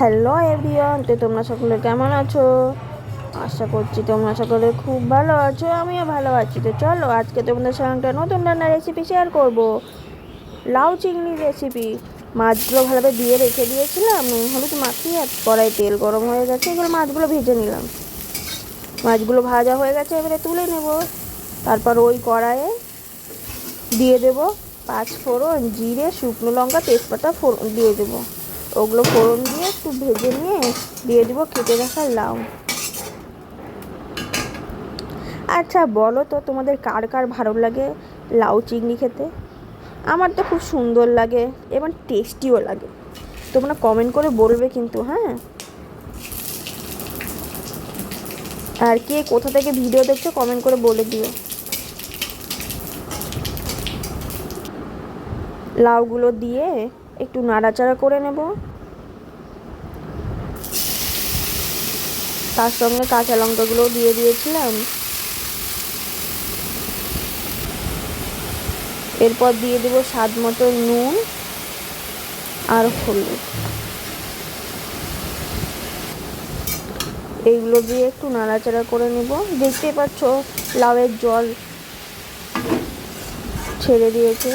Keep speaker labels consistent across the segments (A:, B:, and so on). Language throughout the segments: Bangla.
A: হ্যালো এভরিওয়ান তো তোমরা সকলে কেমন আছো? আশা করছি তোমরা সকলে খুব ভালো আছো, আমিও ভালো আছি। তো চলো, আজকে তোমাদের সঙ্গে একটা নতুন রান্নার রেসিপি শেয়ার করব। লাউ চিংড়ির রেসিপি মাছগুলো ভালোভাবে দিয়ে রেখে দিয়েছিলাম হলুদ মাখিয়ে কড়াই তেল গরম হয়ে গেছে এগুলো মাছগুলো ভেজে নিলাম। মাছগুলো ভাজা হয়ে গেছে, এবারে তুলে নেব। তারপর ওই কড়াইয়ে দিয়ে দেবো পাঁচ ফোড়ন, জিরে, শুকনো লঙ্কা, তেজপাতা ফোড়ন দিয়ে দেবো। ওগুলো ফোড়ন দিয়ে একটু ভেজে নিয়ে দিয়ে দেবো কেটে রাখা লাউ। আচ্ছা বলো তো তোমাদের কার কার ভালো লাগে লাউ চিংড়ি খেতে? আমার তো খুব সুন্দর লাগে, এবং টেস্টিও লাগে। তোমরা কমেন্ট করে বলবে কিন্তু হ্যাঁ? আর কে কোথা থেকে ভিডিও দেখছ কমেন্ট করে বলে দিও। লাউগুলো দিয়ে একটু নাড়াচাড়া করে নেব। তার সঙ্গে কাঁচা লঙ্কাগুলোও দিয়ে দিয়েছিলাম। এরপর দিয়ে দেবো স্বাদ মতো নুন আর হলুদ। এইগুলো দিয়ে একটু নাড়াচাড়া করে নেব। দেখতেই পাচ্ছ, লাউয়ের জল ছেড়ে দিয়েছে।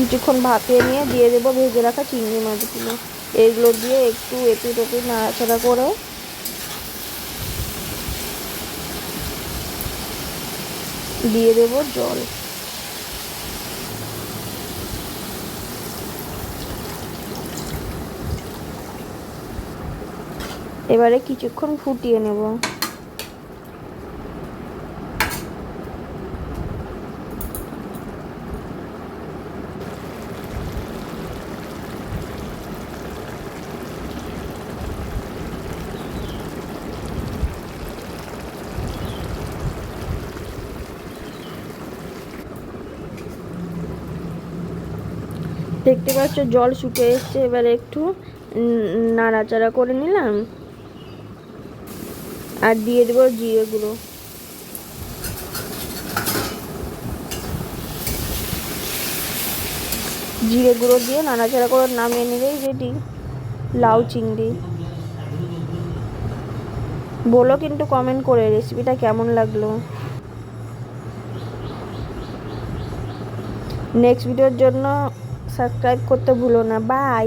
A: কিছুক্ষণ ভাপিয়ে নিয়ে দিয়ে দেবো, ভেজে রাখা চিংড়ি মাছগুলো। এগুলো দিয়ে একটু এপিট এপিট নাড়াচাড়া করে। দিয়ে দেবো জল। এবারে কিছুক্ষণ ফুটিয়ে নেব। দেখতে পাচ্ছ, জল শুকে এসছে। এবার একটু নাড়াচাড়া করে নিলাম। আর দিয়ে দেবো জিরে গুঁড়ো জিরে গুঁড়ো দিয়ে নাড়াচাড়া করে নামিয়ে নিলেই রেডি লাউ চিংড়ি। বলো কিন্তু কমেন্ট করে রেসিপিটা কেমন লাগল। নেক্সট ভিডিওর জন্য সাবস্ক্রাইব করতে ভুলো না বাই।